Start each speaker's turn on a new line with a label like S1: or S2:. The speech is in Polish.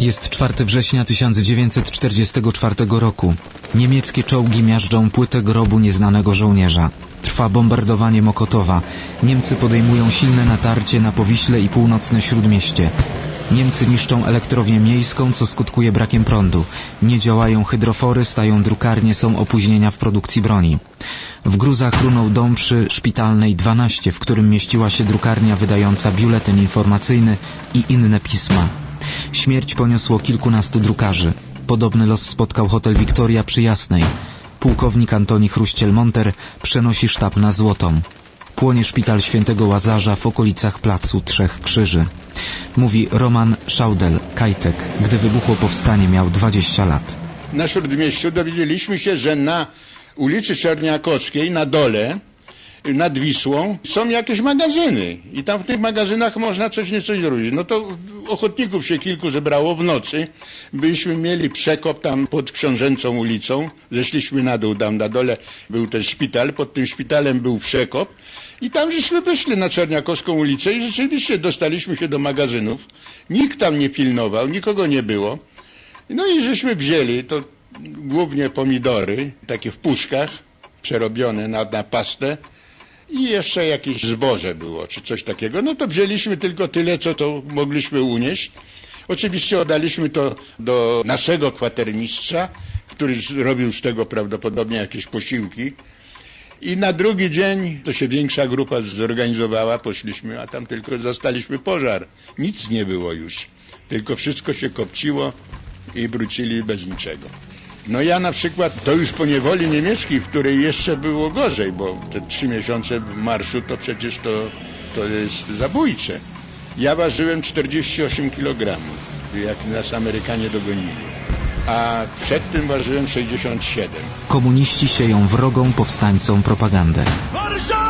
S1: Jest 4 września 1944 roku. Niemieckie czołgi miażdżą płytę grobu nieznanego żołnierza. Trwa bombardowanie Mokotowa. Niemcy podejmują silne natarcie na Powiśle i północne Śródmieście. Niemcy niszczą elektrownię miejską, co skutkuje brakiem prądu. Nie działają hydrofory, stają drukarnie, są opóźnienia w produkcji broni. W gruzach runął dom przy Szpitalnej 12, w którym mieściła się drukarnia wydająca biuletyn informacyjny i inne pisma. Śmierć poniosło kilkunastu drukarzy. Podobny los spotkał hotel Wiktoria przy Jasnej. Pułkownik Antoni Chruściel-Monter przenosi sztab na Złotą. Płonie szpital świętego Łazarza w okolicach Placu Trzech Krzyży. Mówi Roman Szaudel, kajtek. Gdy wybuchło powstanie miał 20 lat.
S2: Na Śródmieściu dowiedzieliśmy się, że na ulicy Czerniakowskiej na dole nad Wisłą są jakieś magazyny i tam w tych magazynach można coś nieco zrobić. No to ochotników się kilku zebrało w nocy. Byliśmy mieli przekop tam pod Książęcą ulicą. Zeszliśmy na dół, tam na dole był ten szpital, pod tym szpitalem był przekop. I tam żeśmy wyszli na Czerniakowską ulicę i rzeczywiście dostaliśmy się do magazynów. Nikt tam nie pilnował, nikogo nie było. No i żeśmy wzięli to głównie pomidory, takie w puszkach, przerobione na, na pastę i jeszcze jakieś zboże było, czy coś takiego. No to wzięliśmy tylko tyle, co to mogliśmy unieść. Oczywiście oddaliśmy to do naszego kwatermistrza, który z- robił z tego prawdopodobnie jakieś posiłki. I na drugi dzień to się większa grupa zorganizowała, poszliśmy, a tam tylko zastaliśmy pożar. Nic nie było już, tylko wszystko się kopciło i wrócili bez niczego. No ja na przykład, to już po niewoli niemieckiej, w której jeszcze było gorzej, bo te trzy miesiące w marszu to przecież to, to jest zabójcze. Ja ważyłem 48 kg, jak nas Amerykanie dogonili. A przed tym ważyłem 67.
S1: Komuniści sieją wrogą powstańcom propagandę.
S3: Warszawa!